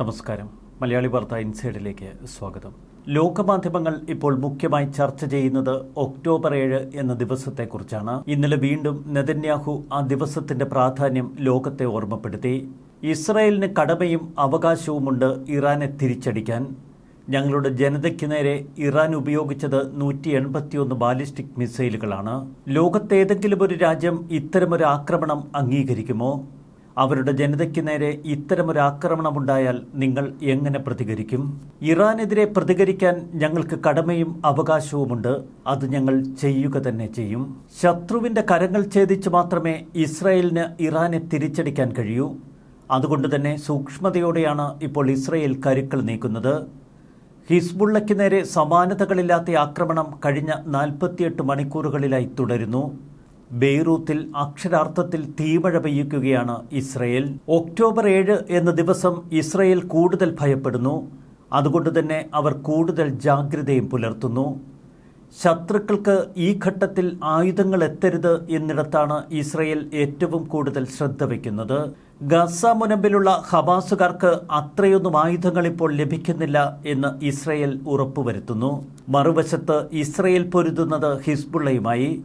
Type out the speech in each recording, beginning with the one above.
നമസ്കാരം. മലയാളി വാർത്ത ഇൻസൈഡിലേക്ക് സ്വാഗതം. ലോകമാധ്യമങ്ങൾ ഇപ്പോൾ മുഖ്യമായി ചർച്ച ചെയ്യുന്നത് ഒക്ടോബർ ഏഴ് എന്ന ദിവസത്തെക്കുറിച്ചാണ്. ഇന്നലെ വീണ്ടും നെതന്യാഹു ആ ദിവസത്തിന്റെ പ്രാധാന്യം ലോകത്തെ ഓർമ്മപ്പെടുത്തി. ഇസ്രായേലിന് കടമയും അവകാശവുമുണ്ട് ഇറാനെ തിരിച്ചടിക്കാൻ. ഞങ്ങളുടെ ജനതയ്ക്ക് നേരെ ഇറാൻ ഉപയോഗിച്ചത് നൂറ്റി എൺപത്തിയൊന്ന് ബാലിസ്റ്റിക് മിസൈലുകളാണ്. ലോകത്തേതെങ്കിലും ഒരു രാജ്യം ഇത്തരമൊരു ആക്രമണം അംഗീകരിക്കുമോ? അവരുടെ ജനതയ്ക്ക് നേരെ ഇത്തരമൊരു ആക്രമണമുണ്ടായാൽ നിങ്ങൾ എങ്ങനെ പ്രതികരിക്കും? ഇറാനെതിരെ പ്രതികരിക്കാൻ ഞങ്ങൾക്ക് കടമയും അവകാശവുമുണ്ട്. അത് ഞങ്ങൾ ചെയ്യുക തന്നെ ചെയ്യും. ശത്രുവിന്റെ കരങ്ങൾ ഛേദിച്ച് മാത്രമേ ഇസ്രായേലിന് ഇറാനെ തിരിച്ചടിക്കാൻ കഴിയൂ. അതുകൊണ്ട് തന്നെ സൂക്ഷ്മതയോടെയാണ് ഇപ്പോൾ ഇസ്രായേൽ കരുക്കൾ നീക്കുന്നത്. ഹിസ്ബുള്ളയ്ക്ക് നേരെ സമാനതകളില്ലാത്ത ആക്രമണം കഴിഞ്ഞ നാൽപ്പത്തിയെട്ട് മണിക്കൂറുകളിലായി തുടരുന്നു. ബെയ്റൂത്തിൽ അക്ഷരാർത്ഥത്തിൽ തീമഴ പെയ്യിക്കുകയാണ് ഇസ്രയേൽ. ഒക്ടോബർ ഏഴ് എന്ന ദിവസം ഇസ്രയേൽ കൂടുതൽ ഭയപ്പെടുന്നു. അതുകൊണ്ട് തന്നെ അവർ കൂടുതൽ ജാഗ്രതയും പുലർത്തുന്നു. ശത്രുക്കൾക്ക് ഈ ഘട്ടത്തിൽ ആയുധങ്ങൾ എത്തരുത് എന്നിടത്താണ് ഇസ്രയേൽ ഏറ്റവും കൂടുതൽ ശ്രദ്ധ വയ്ക്കുന്നത്. ഗസ മുനമ്പിലുള്ള ഹമാസുകാർക്ക് അത്രയൊന്നും ആയുധങ്ങൾ ഇപ്പോൾ ലഭിക്കുന്നില്ല എന്ന് ഇസ്രയേൽ ഉറപ്പുവരുത്തുന്നു. മറുവശത്ത് ഇസ്രയേൽ പൊരുതുന്നത് ഹിസ്ബുള്ളയുമായി.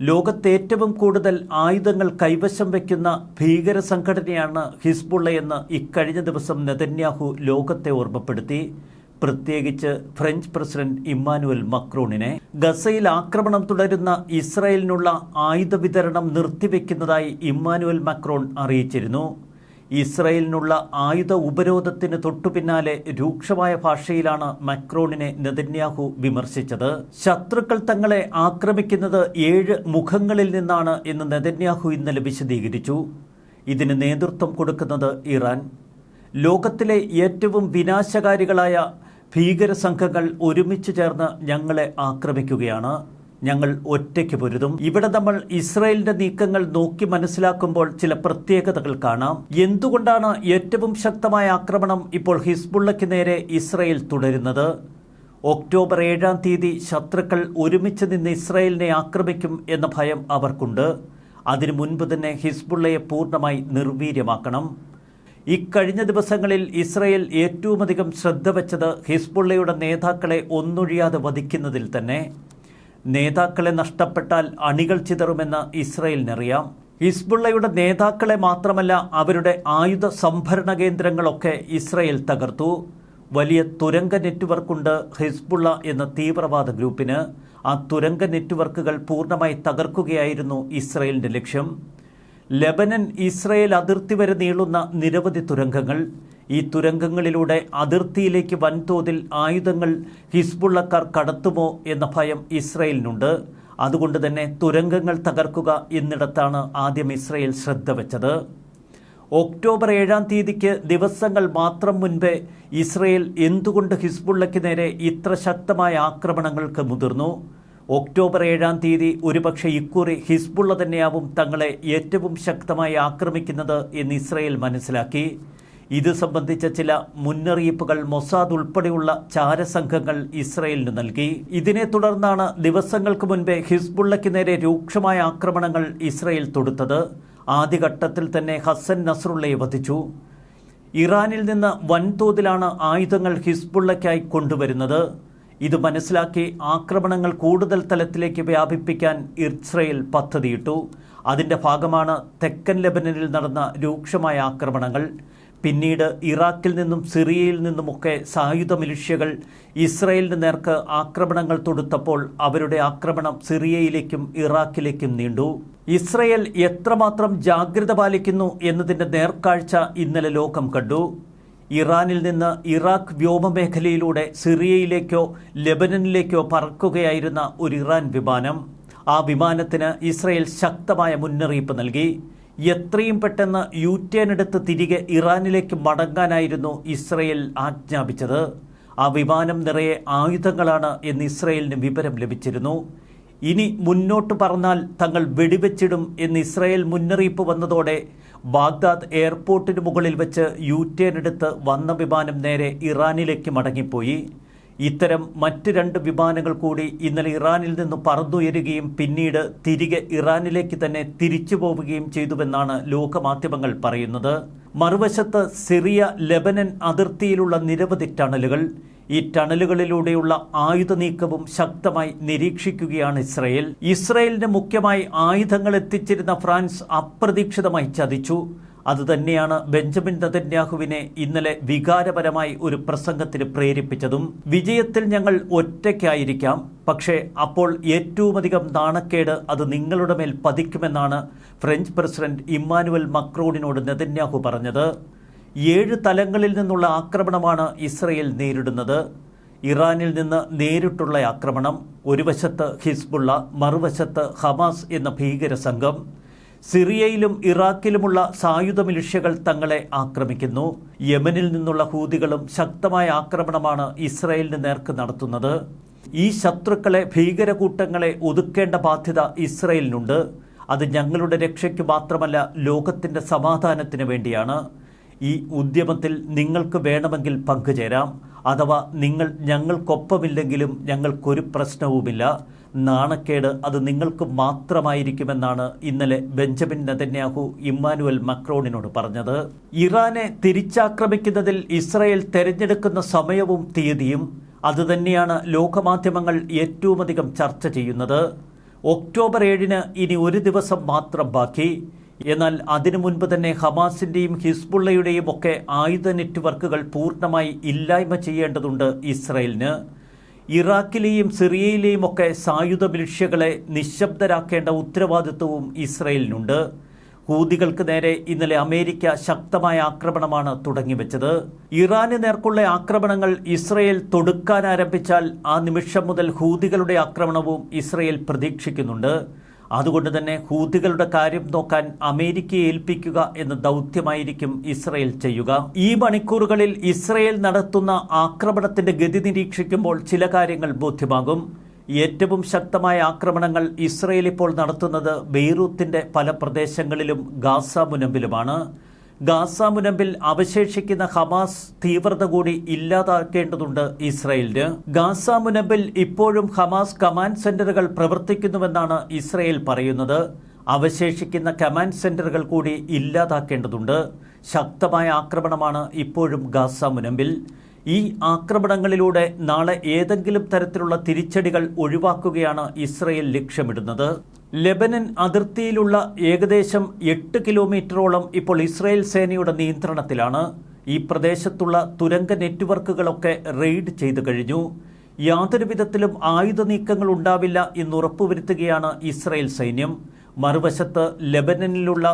ലോകത്ത് ഏറ്റവും കൂടുതൽ ആയുധങ്ങൾ കൈവശം വയ്ക്കുന്ന ഭീകര സംഘടനയാണ് ഹിസ്ബുള്ളയെന്ന് ഇക്കഴിഞ്ഞ ദിവസം നെതന്യാഹു ലോകത്തെ ഓർമ്മപ്പെടുത്തി. പ്രത്യേകിച്ച് ഫ്രഞ്ച് പ്രസിഡന്റ് ഇമ്മാനുവൽ മക്രോണിനെ. ഗസയിൽ ആക്രമണം തുടരുന്ന ഇസ്രായേലിനുള്ള ആയുധ വിതരണം നിർത്തിവെക്കുന്നതായി ഇമ്മാനുവൽ മക്രോൺ അറിയിച്ചിരുന്നു. ഇസ്രായേലിനുള്ള ആയുധ ഉപരോധത്തിന് തൊട്ടുപിന്നാലെ രൂക്ഷമായ ഭാഷയിലാണ് മക്രോണിനെ നെതന്യാഹു വിമർശിച്ചത്. ശത്രുക്കൾ തങ്ങളെ ആക്രമിക്കുന്നത് ഏഴ് മുഖങ്ങളിൽ നിന്നാണ് എന്ന് നെതന്യാഹു ഇന്നലെ വിശദീകരിച്ചു. ഇതിന് നേതൃത്വം കൊടുക്കുന്നത് ഇറാൻ. ലോകത്തിലെ ഏറ്റവും വിനാശകാരികളായ ഭീകര സംഘങ്ങൾ ഒരുമിച്ച് ചേർന്ന് ഞങ്ങളെ ആക്രമിക്കുകയാണ്. ഞങ്ങൾ ഒറ്റയ്ക്ക് പൊരുതും. ഇവിടെ നമ്മൾ ഇസ്രായേലിന്റെ നീക്കങ്ങൾ നോക്കി മനസ്സിലാക്കുമ്പോൾ ചില പ്രത്യേകതകൾ കാണാം. എന്തുകൊണ്ടാണ് ഏറ്റവും ശക്തമായ ആക്രമണം ഇപ്പോൾ ഹിസ്ബുള്ളയ്ക്ക് നേരെ ഇസ്രായേൽ തുടരുന്നത്? ഒക്ടോബർ ഏഴാം തീയതി ശത്രുക്കൾ ഒരുമിച്ച് നിന്ന് ഇസ്രായേലിനെ ആക്രമിക്കും എന്ന ഭയം അവർക്കുണ്ട്. അതിനു മുൻപ് തന്നെ ഹിസ്ബുള്ളയെ പൂർണമായി നിർവീര്യമാക്കണം. ഇക്കഴിഞ്ഞ ദിവസങ്ങളിൽ ഇസ്രയേൽ ഏറ്റവുമധികം ശ്രദ്ധ വച്ചത് ഹിസ്ബുള്ളയുടെ നേതാക്കളെ ഒന്നൊഴിയാതെ വധിക്കുന്നതിൽ തന്നെ. നേതാക്കളെ നഷ്ടപ്പെട്ടാൽ അണികൾ ചിതറുമെന്ന് ഇസ്രയേലിനറിയാം. ഹിസ്ബുള്ളയുടെ നേതാക്കളെ മാത്രമല്ല അവരുടെ ആയുധ സംഭരണ കേന്ദ്രങ്ങളൊക്കെ ഇസ്രയേൽ തകർത്തു. വലിയ തുരങ്ക നെറ്റ്വർക്കുണ്ട് ഹിസ്ബുള്ള എന്ന തീവ്രവാദ ഗ്രൂപ്പിന്. ആ തുരങ്ക നെറ്റ്വർക്കുകൾ പൂർണമായി തകർക്കുകയായിരുന്നു ഇസ്രയേലിന്റെ ലക്ഷ്യം. ലെബനൻ ഇസ്രയേൽ അതിർത്തി വരെ നീളുന്ന നിരവധി തുരങ്കങ്ങൾ ഈ തുരങ്കങ്ങളിലൂടെ അതിർത്തിയിലേക്ക് വൻതോതിൽ ആയുധങ്ങൾ ഹിസ്ബുള്ളക്കാർ കടത്തുമോ എന്ന ഭയം ഇസ്രയേലിനുണ്ട്. അതുകൊണ്ട് തന്നെ തുരങ്കങ്ങൾ തകർക്കുക എന്നിടത്താണ് ആദ്യം ഇസ്രയേൽ ശ്രദ്ധ വെച്ചത്. ഒക്ടോബർ ഏഴാം തീയതിക്ക് ദിവസങ്ങൾ മാത്രം മുൻപേ ഇസ്രയേൽ എന്തുകൊണ്ട് ഹിസ്ബുള്ളയ്ക്ക് നേരെ ഇത്ര ശക്തമായ ആക്രമണങ്ങൾക്ക് മുതിർന്നു? ഒക്ടോബർ ഏഴാം തീയതി ഒരുപക്ഷെ ഇക്കുറി ഹിസ്ബുള്ള തന്നെയാവും തങ്ങളെ ഏറ്റവും ശക്തമായി ആക്രമിക്കുന്നത് എന്ന് ഇസ്രയേൽ മനസ്സിലാക്കി. ഇത് സംബന്ധിച്ച ചില മുന്നറിയിപ്പുകൾ മൊസാദ് ഉൾപ്പെടെയുള്ള ചാരസംഘങ്ങൾ ഇസ്രയേലിന് നൽകി. ഇതിനെ തുടർന്നാണ് ദിവസങ്ങൾക്ക് മുൻപേ ഹിസ്ബുള്ളയ്ക്ക് നേരെ രൂക്ഷമായ ആക്രമണങ്ങൾ ഇസ്രയേൽ തൊടുത്തത്. ആദ്യഘട്ടത്തിൽ തന്നെ ഹസൻ നസറുള്ളയെ വധിച്ചു. ഇറാനിൽ നിന്ന് വൻതോതിലാണ് ആയുധങ്ങൾ ഹിസ്ബുള്ളയ്ക്കായി കൊണ്ടുവരുന്നത്. ഇത് മനസ്സിലാക്കി ആക്രമണങ്ങൾ കൂടുതൽ തലത്തിലേക്ക് വ്യാപിപ്പിക്കാൻ ഇസ്രയേൽ പദ്ധതിയിട്ടു. അതിന്റെ ഭാഗമാണ് തെക്കൻ ലെബനനിൽ നടന്ന രൂക്ഷമായ ആക്രമണങ്ങൾ. പിന്നീട് ഇറാഖിൽ നിന്നും സിറിയയിൽ നിന്നുമൊക്കെ സായുധ മിലിഷ്യകൾ ഇസ്രയേലിന് നേർക്ക് ആക്രമണങ്ങൾ തൊടുത്തപ്പോൾ അവരുടെ ആക്രമണം സിറിയയിലേക്കും ഇറാഖിലേക്കും നീണ്ടു. ഇസ്രയേൽ എത്രമാത്രം ജാഗ്രത പാലിക്കുന്നു എന്നതിന്റെ നേർക്കാഴ്ച ഇന്നലെ ലോകം കണ്ടു. ഇറാനിൽ നിന്ന് ഇറാഖ് വ്യോമമേഖലയിലൂടെ സിറിയയിലേക്കോ ലെബനനിലേക്കോ പറക്കുകയായിരുന്ന ഒരു ഇറാൻ വിമാനം ആ വിമാനത്തിന് ഇസ്രയേൽ ശക്തമായ മുന്നറിയിപ്പ് നൽകി. എത്രയും പെട്ടെന്ന് യു ടേൺ എടുത്ത് തിരികെ ഇറാനിലേക്ക് മടങ്ങാനായിരുന്നു ഇസ്രയേൽ ആജ്ഞാപിച്ചത്. ആ വിമാനം നിറയെ ആയുധങ്ങളാണ് എന്ന് ഇസ്രയേലിന് വിവരം ലഭിച്ചിരുന്നു. ഇനി മുന്നോട്ട് പറഞ്ഞാൽ തങ്ങൾ വെടിവെച്ചിടും എന്ന് ഇസ്രയേൽ മുന്നറിയിപ്പ് വന്നതോടെ ബാഗ്ദാദ് എയർപോർട്ടിന് മുകളിൽ വെച്ച് യു ടേൺ എടുത്ത് വന്ന വിമാനം നേരെ ഇറാനിലേക്ക് മടങ്ങിപ്പോയി. ഇത്തരം മറ്റ് രണ്ട് വിമാനങ്ങൾ കൂടി ഇന്നലെ ഇറാനിൽ നിന്ന് പറന്നുയരുകയും പിന്നീട് തിരികെ ഇറാനിലേക്ക് തന്നെ തിരിച്ചു പോവുകയും ചെയ്തുവെന്നാണ് ലോകമാധ്യമങ്ങൾ പറയുന്നത്. മറുവശത്ത് സിറിയ ലെബനൻ അതിർത്തിയിലുള്ള നിരവധി ടണലുകൾ ഈ ടണലുകളിലൂടെയുള്ള ആയുധ നീക്കവും ശക്തമായി നിരീക്ഷിക്കുകയാണ് ഇസ്രയേൽ. ഇസ്രയേലിന് മുഖ്യമായി ആയുധങ്ങൾ എത്തിച്ചിരുന്ന ഫ്രാൻസ് അപ്രതീക്ഷിതമായി ചതിച്ചു. അതുതന്നെയാണ് ബെഞ്ചമിൻ നതന്യാഹുവിനെ ഇന്നലെ വികാരപരമായി ഒരു പ്രസംഗത്തിന് പ്രേരിപ്പിച്ചതും. വിജയത്തിൽ ഞങ്ങൾ ഒറ്റയ്ക്കായിരിക്കാം പക്ഷേ അപ്പോൾ ഏറ്റവുമധികം നാണക്കേട് അത് നിങ്ങളുടെ മേൽ പതിക്കുമെന്നാണ് ഫ്രഞ്ച് പ്രസിഡന്റ് ഇമ്മാനുവൽ മക്രോണിനോട് നെതന്യാഹു പറഞ്ഞത്. ഏഴ് തലങ്ങളിൽ നിന്നുള്ള ആക്രമണമാണ് ഇസ്രയേൽ നേരിടുന്നത്. ഇറാനിൽ നിന്ന് നേരിട്ടുള്ള ആക്രമണം ഒരു വശത്ത് ഹിസ്ബുള്ള മറുവശത്ത് ഹമാസ് എന്ന ഭീകര സംഘം സിറിയയിലും ഇറാഖിലുമുള്ള സായുധ മിലിഷ്യകൾ തങ്ങളെ ആക്രമിക്കുന്നു. യമനിൽ നിന്നുള്ള ഹൂതികളും ശക്തമായ ആക്രമണമാണ് ഇസ്രയേലിന് നേർക്ക് നടത്തുന്നത്. ഈ ശത്രുക്കളെ ഭീകരകൂട്ടങ്ങളെ ഒതുക്കേണ്ട ബാധ്യത ഇസ്രയേലിനുണ്ട്. അത് ഞങ്ങളുടെ രക്ഷയ്ക്ക് മാത്രമല്ല ലോകത്തിന്റെ സമാധാനത്തിന് വേണ്ടിയാണ്. ഈ ഉദ്യമത്തിൽ നിങ്ങൾക്ക് വേണമെങ്കിൽ പങ്കുചേരാം. അഥവാ നിങ്ങൾ ഞങ്ങൾക്കൊപ്പമില്ലെങ്കിലും ഞങ്ങൾക്കൊരു പ്രശ്നവുമില്ല. നാണക്കേട് അത് നിങ്ങൾക്ക് മാത്രമായിരിക്കുമെന്നാണ് ഇന്നലെ ബെഞ്ചമിൻ നെതന്യാഹു ഇമ്മാനുവൽ മക്രോണിനോട് പറഞ്ഞത്. ഇറാനെ തിരിച്ചാക്രമിക്കുന്നതിൽ ഇസ്രായേൽ തെരഞ്ഞെടുക്കുന്ന സമയവും തീയതിയും അതുതന്നെയാണ് ലോകമാധ്യമങ്ങൾ ഏറ്റവുമധികം ചർച്ച ചെയ്യുന്നത്. ഒക്ടോബർ ഏഴിന് ഇനി ഒരു ദിവസം മാത്രം ബാക്കി. എന്നാൽ അതിനു മുൻപ് തന്നെ ഹമാസിന്റെയും ഹിസ്ബുള്ളയുടെയും ഒക്കെ ആയുധ നെറ്റ്വർക്കുകൾ പൂർണമായി ഇല്ലായ്മ ചെയ്യേണ്ടതുണ്ട് ഇസ്രയേലിന്. ഇറാഖിലെയും സിറിയയിലെയും ഒക്കെ സായുധ മിലിഷ്യകളെ നിശബ്ദരാക്കേണ്ട ഉത്തരവാദിത്വവും ഇസ്രയേലിനുണ്ട്. ഹൂതികൾക്ക് നേരെ ഇന്നലെ അമേരിക്ക ശക്തമായ ആക്രമണമാണ് തുടങ്ങിവെച്ചത്. ഇറാന് നേർക്കുള്ള ആക്രമണങ്ങൾ ഇസ്രയേൽ തൊടുക്കാൻ ആരംഭിച്ചാൽ ആ നിമിഷം മുതൽ ഹൂതികളുടെ ആക്രമണവും ഇസ്രയേൽ പ്രതീക്ഷിക്കുന്നുണ്ട്. അതുകൊണ്ട് തന്നെ ഹൂതികളുടെ കാര്യം നോക്കാൻ അമേരിക്കയെ ഏൽപ്പിക്കുക എന്ന ദൗത്യമായിരിക്കും ഇസ്രയേൽ ചെയ്യുക. ഈ മണിക്കൂറുകളിൽ ഇസ്രയേൽ നടത്തുന്ന ആക്രമണത്തിന്റെ ഗതി നിരീക്ഷിക്കുമ്പോൾ ചില കാര്യങ്ങൾ ബോധ്യമാകും. ഏറ്റവും ശക്തമായ ആക്രമണങ്ങൾ ഇസ്രയേൽ ഇപ്പോൾ നടത്തുന്നത് ബെയ്റൂത്തിന്റെ പല പ്രദേശങ്ങളിലും ഗാസ മുനമ്പിലുമാണ്. ഗാസ മുനമ്പിൽ അവശേഷിക്കുന്ന ഹമാസ് തീവ്രത കൂടി ഇല്ലാതാക്കേണ്ടതുണ്ട് ഇസ്രയേലിന്. ഗാസ മുനമ്പിൽ ഇപ്പോഴും ഹമാസ് കമാൻഡ് സെന്ററുകൾ പ്രവർത്തിക്കുന്നുവെന്നാണ് ഇസ്രയേൽ പറയുന്നത്. അവശേഷിക്കുന്ന കമാൻഡ് സെന്ററുകൾ കൂടി ഇല്ലാതാക്കേണ്ടതുണ്ട്. ശക്തമായ ആക്രമണമാണ് ഇപ്പോഴും ഗാസ മുനമ്പിൽ. ഈ ആക്രമണങ്ങളിലൂടെ നാളെ ഏതെങ്കിലും തരത്തിലുള്ള തിരിച്ചടികൾ ഒഴിവാക്കുകയാണ് ഇസ്രയേൽ ലക്ഷ്യമിടുന്നത്. ലെബനൻ അതിർത്തിയിലുള്ള ഏകദേശം എട്ട് കിലോമീറ്ററോളം ഇപ്പോൾ ഇസ്രയേൽ സേനയുടെ നിയന്ത്രണത്തിലാണ്. ഈ പ്രദേശത്തുള്ള തുരങ്ക നെറ്റ്വർക്കുകളൊക്കെ റെയ്ഡ് ചെയ്തു കഴിഞ്ഞു. യാതൊരു വിധത്തിലും ആയുധ നീക്കങ്ങൾ ഉണ്ടാവില്ല എന്നുറപ്പുവരുത്തുകയാണ് ഇസ്രയേൽ സൈന്യം. മറുവശത്ത് ലെബനനിലുള്ള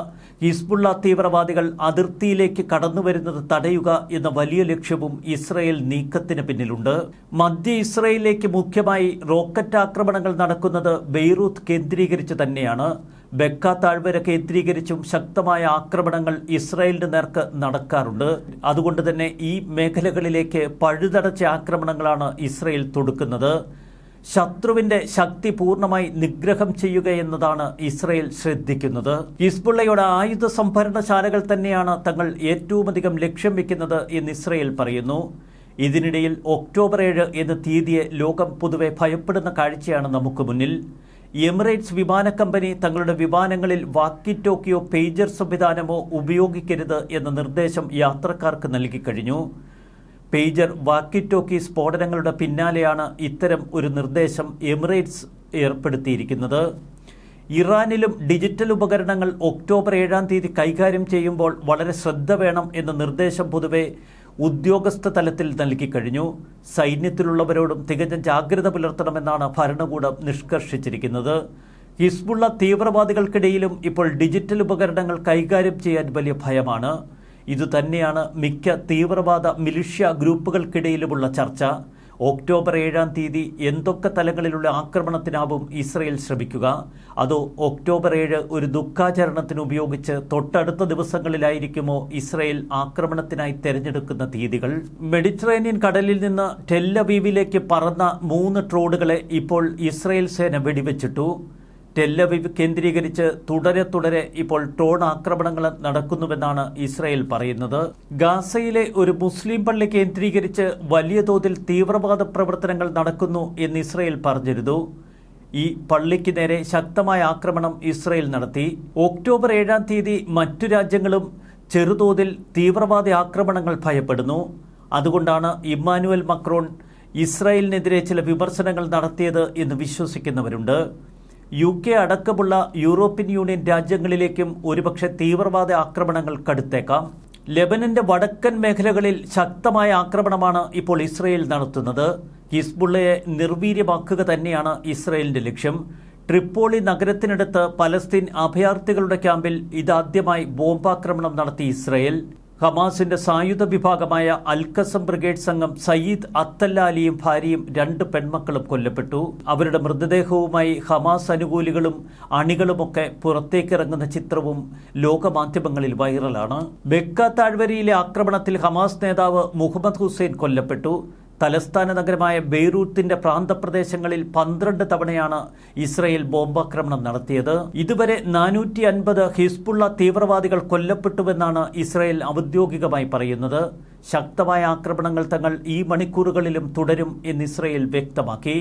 ഹിസ്ബുള്ള തീവ്രവാദികൾ അതിർത്തിയിലേക്ക് കടന്നുവരുന്നത് തടയുക എന്ന വലിയ ലക്ഷ്യവും ഇസ്രയേൽ നീക്കത്തിന് പിന്നിലുണ്ട്. മധ്യ ഇസ്രയേലിലേക്ക് മുഖ്യമായി റോക്കറ്റ് ആക്രമണങ്ങൾ നടക്കുന്നത് ബെയ്റൂത്ത് കേന്ദ്രീകരിച്ച് തന്നെയാണ്. ബെക്ക താഴ്വര കേന്ദ്രീകരിച്ചും ശക്തമായ ആക്രമണങ്ങൾ ഇസ്രായേലിന് നേർക്ക് നടക്കാറുണ്ട്. അതുകൊണ്ട് തന്നെ ഈ മേഖലകളിലേക്ക് പഴുതടച്ച ആക്രമണങ്ങളാണ് ഇസ്രായേൽ തൊടുക്കുന്നത്. ശത്രുവിന്റെ ശക്തി പൂർണമായി നിഗ്രഹം ചെയ്യുക എന്നതാണ് ഇസ്രയേൽ ശ്രദ്ധിക്കുന്നത്. ഹിസ്ബുള്ളയുടെ ആയുധ സംഭരണശാലകൾ തന്നെയാണ് തങ്ങൾ ഏറ്റവുമധികം ലക്ഷ്യം വെക്കുന്നത് എന്ന് ഇസ്രയേൽ പറയുന്നു. ഇതിനിടയിൽ ഒക്ടോബർ ഏഴ് എന്ന തീയതിയെ ലോകം പൊതുവെ ഭയപ്പെടുന്ന കാഴ്ചയാണ് നമുക്ക് മുന്നിൽ. എമിറേറ്റ്സ് വിമാന കമ്പനി തങ്ങളുടെ വിമാനങ്ങളിൽ വാക്കി ടോക്കിയോ പേജർ സംവിധാനമോ ഉപയോഗിക്കരുത് എന്ന നിർദ്ദേശം യാത്രക്കാർക്ക് നൽകിക്കഴിഞ്ഞു പേജർ വാക്കി ടോക്കി സ്ഫോടനങ്ങളുടെ പിന്നാലെയാണ് ഇത്തരം ഒരു നിർദ്ദേശം എമിറേറ്റ്സ് ഏർപ്പെടുത്തിയിരിക്കുന്നത്. ഇറാനിലും ഡിജിറ്റൽ ഉപകരണങ്ങൾ ഒക്ടോബർ ഏഴാം തീയതി കൈകാര്യം ചെയ്യുമ്പോൾ വളരെ ശ്രദ്ധ വേണം എന്ന നിർദ്ദേശം പൊതുവെ ഉദ്യോഗസ്ഥ തലത്തിൽ നൽകിക്കഴിഞ്ഞു സൈന്യത്തിലുള്ളവരോടും തികഞ്ഞ ജാഗ്രത പുലർത്തണമെന്നാണ് ഭരണകൂടം നിഷ്കർഷിച്ചിരിക്കുന്നത്. ഹിസ്ബുള്ള തീവ്രവാദികൾക്കിടയിലും ഇപ്പോൾ ഡിജിറ്റൽ ഉപകരണങ്ങൾ കൈകാര്യം ചെയ്യാൻ വലിയ ഭയമാണ്. ഇതുതന്നെയാണ് മിക്ക തീവ്രവാദ മിലിഷ്യ ഗ്രൂപ്പുകൾക്കിടയിലുമുള്ള ചർച്ച. ഒക്ടോബർ ഏഴാം തീയതി എന്തൊക്കെ തലങ്ങളിലുള്ള ആക്രമണത്തിനാവും ഇസ്രയേൽ ശ്രമിക്കുക? അതോ ഒക്ടോബർ ഏഴ് ഒരു ദുഃഖാചരണത്തിന് ഉപയോഗിച്ച് തൊട്ടടുത്ത ദിവസങ്ങളിലായിരിക്കുമോ ഇസ്രയേൽ ആക്രമണത്തിനായി തെരഞ്ഞെടുക്കുന്ന തീയതികൾ? മെഡിറ്ററേനിയൻ കടലിൽ നിന്ന് ടെല്ലവീവിലേക്ക് പറന്ന മൂന്ന് ട്രോഡുകളെ ഇപ്പോൾ ഇസ്രയേൽ സേന വെടിവെച്ചിട്ടു. ടെല്ലവിവ് കേന്ദ്രീകരിച്ച് തുടരെ തുടരെ ഇപ്പോൾ ഡ്രോൺ ആക്രമണങ്ങൾ നടക്കുന്നുവെന്നാണ് ഇസ്രായേൽ പറയുന്നത്. ഗാസയിലെ ഒരു മുസ്ലിം പള്ളി കേന്ദ്രീകരിച്ച് വലിയ തോതിൽ തീവ്രവാദ പ്രവർത്തനങ്ങൾ നടക്കുന്നു എന്ന് ഇസ്രായേൽ പറഞ്ഞിരുന്നു. ഈ പള്ളിക്ക് നേരെ ശക്തമായ ആക്രമണം ഇസ്രായേൽ നടത്തി. ഒക്ടോബർ ഏഴാം തീയതി മറ്റു രാജ്യങ്ങളും ചെറുതോതിൽ തീവ്രവാദ ആക്രമണങ്ങൾ ഭയപ്പെടുന്നു. അതുകൊണ്ടാണ് ഇമ്മാനുവൽ മക്രോൺ ഇസ്രായേലിനെതിരെ ചില വിമർശനങ്ങൾ നടത്തിയത് എന്ന് വിശ്വസിക്കുന്നവരുണ്ട്. യു കെ അടക്കമുള്ള യൂറോപ്യൻ യൂണിയൻ രാജ്യങ്ങളിലേക്കും ഒരുപക്ഷെ തീവ്രവാദ ആക്രമണങ്ങൾ കടുത്തേക്കാം. ലെബനന്റെ വടക്കൻ മേഖലകളിൽ ശക്തമായ ആക്രമണമാണ് ഇപ്പോൾ ഇസ്രയേൽ നടത്തുന്നത്. ഹിസ്ബുള്ളയെ നിർവീര്യമാക്കുക തന്നെയാണ് ഇസ്രയേലിന്റെ ലക്ഷ്യം. ട്രിപ്പോളി നഗരത്തിനടുത്ത് പലസ്തീൻ അഭയാർത്ഥികളുടെ ക്യാമ്പിൽ ഇതാദ്യമായി ബോംബാക്രമണം നടത്തി ഇസ്രയേൽ. ഹമാസിന്റെ സായുധ വിഭാഗമായ അൽക്കസം ബ്രിഗേഡ് സംഘം സയ്യിദ് അത്തല്ലാലിയും ഭാര്യയും രണ്ട് പെൺമക്കളും കൊല്ലപ്പെട്ടു. അവരുടെ മൃതദേഹവുമായി ഹമാസ് അനുകൂലികളും അണികളുമൊക്കെ പുറത്തേക്കിറങ്ങുന്ന ചിത്രവും ലോകമാധ്യമങ്ങളിൽ വൈറലാണ്. ബെക്ക താഴ്വരയിലെ ആക്രമണത്തിൽ ഹമാസ് നേതാവ് മുഹമ്മദ് ഹുസൈൻ കൊല്ലപ്പെട്ടു. തലസ്ഥാന നഗരമായ ബെയ്റൂത്തിന്റെ പ്രാന്തപ്രദേശങ്ങളിൽ പന്ത്രണ്ട് തവണയാണ് ഇസ്രയേൽ ബോംബാക്രമണം നടത്തിയത്. ഇതുവരെ നാനൂറ്റി അൻപത് ഹിസ്ബുള്ള തീവ്രവാദികൾ കൊല്ലപ്പെട്ടുവെന്നാണ് ഇസ്രയേൽ ഔദ്യോഗികമായി പറയുന്നത്. ശക്തമായ ആക്രമണങ്ങൾ തങ്ങൾ ഈ മണിക്കൂറുകളിലും തുടരും എന്ന് ഇസ്രയേൽ വ്യക്തമാക്കി.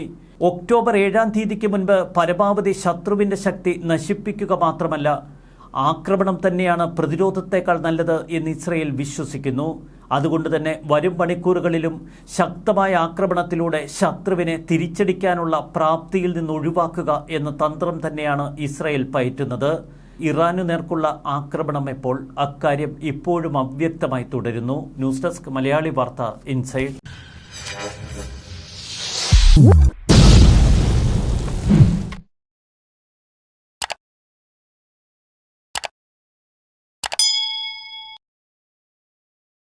ഒക്ടോബർ ഏഴാം തീയതിക്ക് മുൻപ് പരമാവധി ശത്രുവിന്റെ ശക്തി നശിപ്പിക്കുക മാത്രമല്ല ആക്രമണം തന്നെയാണ് പ്രതിരോധത്തെക്കാൾ നല്ലത് എന്ന് ഇസ്രയേൽ വിശ്വസിക്കുന്നു. അതുകൊണ്ട് തന്നെ വരും മണിക്കൂറുകളിലും ശക്തമായ ആക്രമണത്തിലൂടെ ശത്രുവിനെ തിരിച്ചടിക്കാനുള്ള പ്രാപ്തിയിൽ നിന്ന് ഒഴിവാക്കുക എന്ന തന്ത്രം തന്നെയാണ് ഇസ്രയേൽ പയറ്റുന്നത്. ഇറാനു നേർക്കുള്ള ആക്രമണം എപ്പോൾ അക്കാര്യം ഇപ്പോഴും അവ്യക്തമായി തുടരുന്നു. ന്യൂസ് ഡെസ്ക് മലയാളി വാർത്ത ഇൻസൈഡ്.